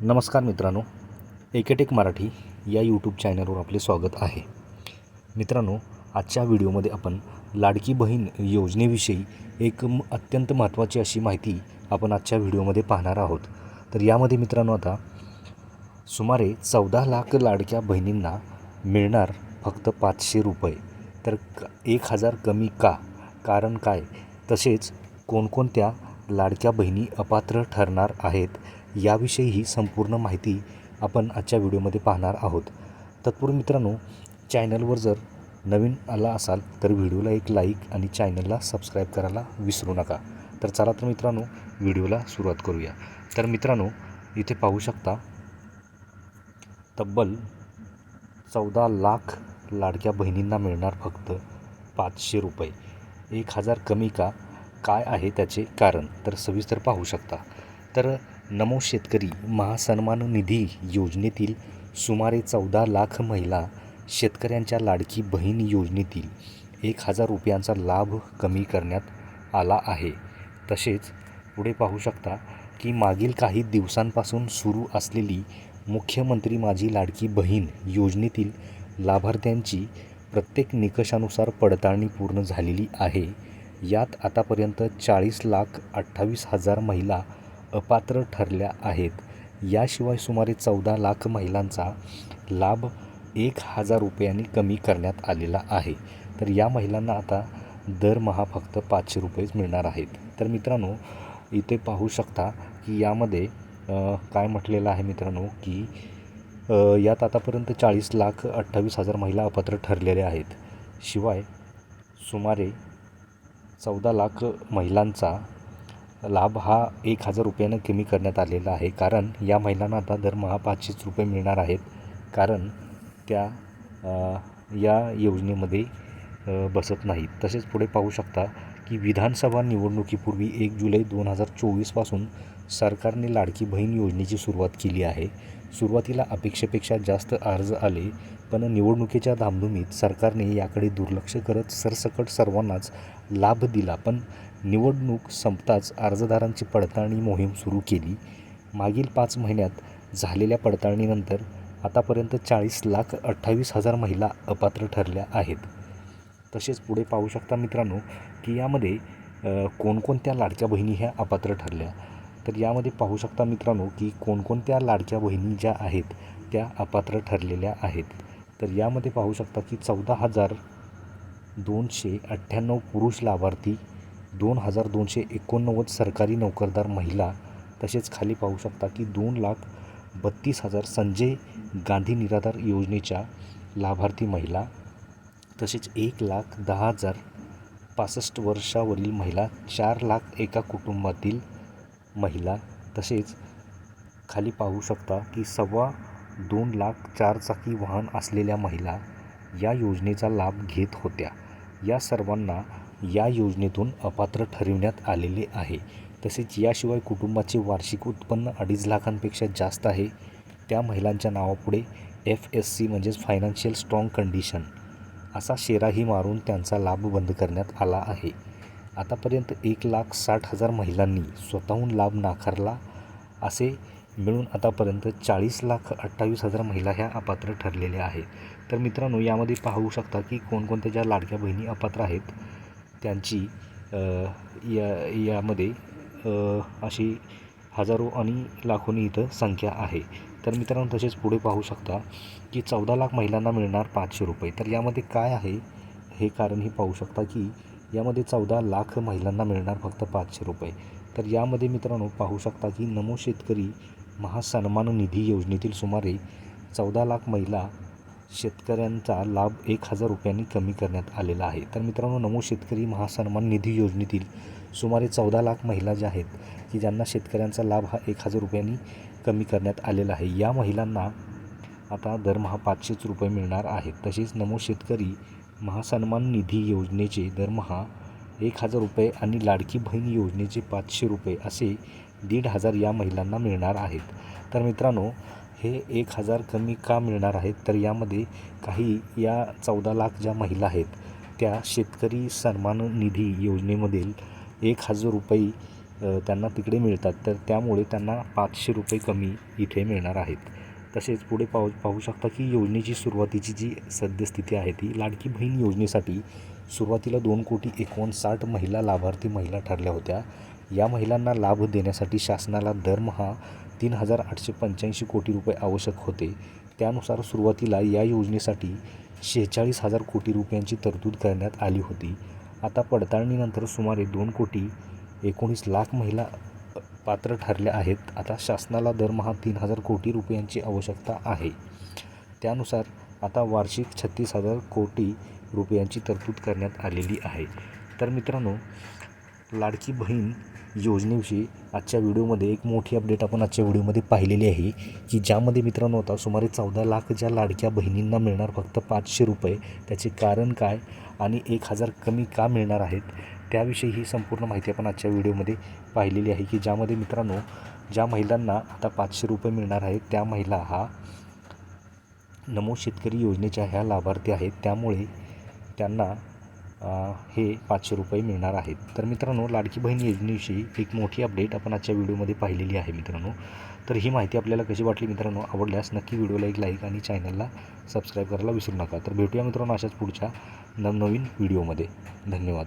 नमस्कार मित्रांनो एकेटेक मराठी या यूट्यूब चॅनलवर आपले स्वागत आहे. मित्रांनो आजच्या व्हिडिओमध्ये आपण लाडकी बहीण योजनेविषयी एक म- अत्यंत महत्त्वाची अशी माहिती आपण आजच्या व्हिडिओमध्ये पाहणार आहोत. तर यामध्ये मित्रांनो आता सुमारे चौदा लाख लाडक्या बहिणींना मिळणार फक्त पाचशे रुपये. तर एक हजार कमी का? कारण काय? तसेच कोणकोणत्या लाडक्या बहिणी अपात्र ठरणार आहेत? याविषयी ही संपूर्ण माहिती आपण आजच्या व्हिडिओमध्ये पाहणार आहोत. तत्पूर्वी मित्रांनो चॅनलवर जर नवीन आला असाल तर व्हिडिओला एक लाईक आणि चॅनलला सबस्क्राईब करायला विसरू नका. तर चला तर मित्रांनो व्हिडिओला सुरुवात करूया. तर मित्रांनो इथे पाहू शकता तब्बल चौदा लाख लाडक्या बहिणींना मिळणार फक्त पाचशे रुपये. एक हजार कमी का? काय आहे त्याचे कारण? तर सविस्तर पाहू शकता. तर नमो शेतकरी महासन्मान निधी योजनेतील सुमारे चौदा लाख महिला शेतकऱ्यांच्या लाडकी बहीण योजनेतील एक हजार रुपयांचा लाभ कमी करण्यात आला आहे. तसेच पुढे पाहू शकता की मागील काही दिवसांपासून सुरू असलेली मुख्यमंत्री माझी लाडकी बहीण योजनेतील लाभार्थ्यांची प्रत्येक निकषानुसार पडताळणी पूर्ण झालेली आहे. यात आतापर्यंत चाळीस लाख अठ्ठावीस हजार महिला अपात्र ठरल्या आहेत. याशिवाय सुमारे चौदा लाख महिलांचा लाभ एक हजार रुपयांनी कमी करण्यात आलेला आहे. तर या महिलांना आता दरमहा फक्त पाचशे रुपयेच मिळणार आहेत. तर मित्रांनो इथे पाहू शकता की यामध्ये काय म्हटलेलं आहे मित्रांनो की यात आतापर्यंत चाळीस लाख अठ्ठावीस हजार महिला अपात्र ठरलेल्या आहेत. शिवाय सुमारे चौदा लाख महिलांचा लाभ हा एक हजार रुपयानं कमी करण्यात आलेला आहे. कारण या महिलांना आता दरमहा पाचशेच रुपये मिळणार आहेत. कारण त्या या योजनेमध्ये बसत नाहीत. तसेच पुढे पाहू शकता की विधानसभा निवडणुकीपूर्वी एक जुलै दोन हजार चोवीसपासून सरकारने लाडकी बहीण योजनेची सुरुवात केली आहे. सुरुवातीला अपेक्षेपेक्षा जास्त अर्ज आले पण निवडणुकीच्या धामधुमीत सरकारने याकडे दुर्लक्ष करत सरसकट सर्वांनाच लाभ दिला. पण निवडणूक संपताच अर्जदारांची पडताळणी मोहीम सुरू केली. मागील पाच महिन्यात झालेल्या पडताळणीनंतर आतापर्यंत चाळीस लाख अठ्ठावीस हजार महिला अपात्र ठरल्या आहेत. तसेच पुढे पाहू शकता मित्रांनो की यामध्ये कोणकोणत्या लाडक्या बहिणी ह्या अपात्र ठरल्या? तर यामध्ये पाहू शकता मित्रांनो की कोणकोणत्या लाडक्या बहिणी ज्या आहेत त्या अपात्र ठरलेल्या आहेत. तर यामध्ये पाहू शकता की चौदा हजार दोनशे अठ्ठ्याण्णव पुरुष लाभार्थी दोन हजार दोनशे एकोणनव्वद सरकारी नोकरदार महिला तसेच खाली पाहू शकता की दोन लाख बत्तीस हजार संजय गांधी निराधार योजनेच्या लाभार्थी महिला तसेच एक लाख दहा हजार पासष्ट वर्षावरील महिला चार लाख एका कुटुंबातील महिला तसेच खाली पाहू शकता की सव्वा दोन लाख चारचाकी वाहन असलेल्या महिला या योजनेचा लाभ घेत होत्या. या सर्वांना या योजनेतून अपात्र ठरविण्यात आलेले आहे. तसेच याशिवाय कुटुंबाचे वार्षिक उत्पन्न अडीच लाखांपेक्षा जास्त आहे. त्या महिलांच्या नावापुढे एफ एस सी म्हणजेच फायनान्शियल स्ट्रॉंग कंडिशन असा शेराही मारून त्यांचा लाभ बंद करण्यात आला आहे. आतापर्यंत एक लाख साठ हजार महिलांनी स्वतःहून लाभ नाकारला असे मिळून आतापर्यंत चाळीस लाख अठ्ठावीस हजार महिला ह्या अपात्र ठरलेल्या आहेत. तर मित्रांनो यामध्ये पाहू शकता की कोणकोणत्या ज्या लाडक्या बहिणी अपात्र आहेत त्यांची या यामध्ये अशी हजारो आणि लाखोनी इथं संख्या आहे. तर मित्रांनो तसेच पुढे पाहू शकता की चौदा लाख महिलांना मिळणार पाचशे रुपये. तर यामध्ये काय आहे? हे कारणही पाहू शकता की यामध्ये चौदा लाख महिलांना मिळणार फक्त पाचशे रुपये. तर यामध्ये मित्रांनो पाहू शकता की नमो शेतकरी महासन्मान निधी योजनेतील सुमारे चौदा लाख महिला शेतकऱ्यांचा लाभ एक हजार रुपयांनी कमी करण्यात आलेला आहे. तर मित्रांनो नमो शेतकरी महासन्मान निधी योजनेतील सुमारे चौदा लाख महिला ज्या आहेत की ज्यांना शेतकऱ्यांचा लाभ हा एक हजार रुपयांनी कमी करण्यात आलेला आहे. या महिलांना आता दरमहा पाचशेच रुपये मिळणार आहेत. तसेच नमो शेतकरी महासन्मान निधी योजनेचे दरमहा एक हजार रुपये आणि लाडकी बहीण योजनेचे पाचशे रुपये असे दीड हजार या महिलांना मिळणार आहेत. तर मित्रांनो हे एक हजार कमी का मिळणार आहेत? तर यामध्ये काही या चौदा लाख ज्या महिला आहेत त्या शेतकरी सन्मान निधी योजनेमधील एक हजार रुपये त्यांना तिकडे मिळतात. तर त्यामुळे त्यांना पाचशे रुपये कमी इथे मिळणार आहेत. तसेच पुढे पाहू पाहू शकता की योजनेची सुरुवातीची जी सद्यस्थिती आहे ती लाडकी बहीण योजनेसाठी सुरुवातीला दोन कोटी एकोणसाठ महिला लाभार्थी महिला ठरल्या होत्या. या महिलांना लाभ देण्यासाठी शासनाला दरमहा तीन हजार आठशे पंच्याऐंशी कोटी रुपये आवश्यक होते. त्यानुसार सुरुवातीला या योजनेसाठी शेहेचाळीस हजार कोटी रुपयांची तरतूद करण्यात आली होती. आता पडताळणीनंतर सुमारे दोन कोटी एकोणीस लाख महिला पात्र ठरल्या आहेत. आता शासनाला दरमहा तीन हजार कोटी रुपयांची आवश्यकता आहे. त्यानुसार आता वार्षिक छत्तीस हजार कोटी रुपयांची तरतूद करण्यात आलेली आहे. तर मित्रांनो लाडकी बहीण योजनेविषयी आजच्या व्हिडिओमध्ये एक मोठी अपडेट आपण आजच्या व्हिडिओमध्ये पाहिलेली आहे की ज्यामध्ये मित्रांनो आता सुमारे चौदा लाख ज्या लाडक्या बहिणींना मिळणार फक्त पाचशे रुपये त्याचे कारण काय आणि एक हजार कमी का मिळणार आहेत त्याविषयी ही संपूर्ण माहिती आपण आजच्या व्हिडिओमध्ये पाहिलेली आहे की ज्यामध्ये मित्रांनो ज्या महिलांना आता पाचशे रुपये मिळणार आहेत त्या महिला हा नमो शेतकरी योजनेच्या ह्या लाभार्थी आहेत त्यामुळे त्यांना हे पाचशे रुपये मिळणार आहेत. तर मित्रांनो लाडकी बहीण योजनेविषयी एक मोठी अपडेट आपण आजच्या व्हिडिओमध्ये पाहिलेली आहे मित्रांनो. तर ही माहिती आपल्याला कशी वाटली मित्रांनो आवडल्यास नक्की व्हिडिओला एक लाईक आणि चॅनलला सबस्क्राईब करायला विसरू नका. तर भेटूया मित्रांनो अशाच पुढच्या नवनवीन व्हिडिओमध्ये. धन्यवाद.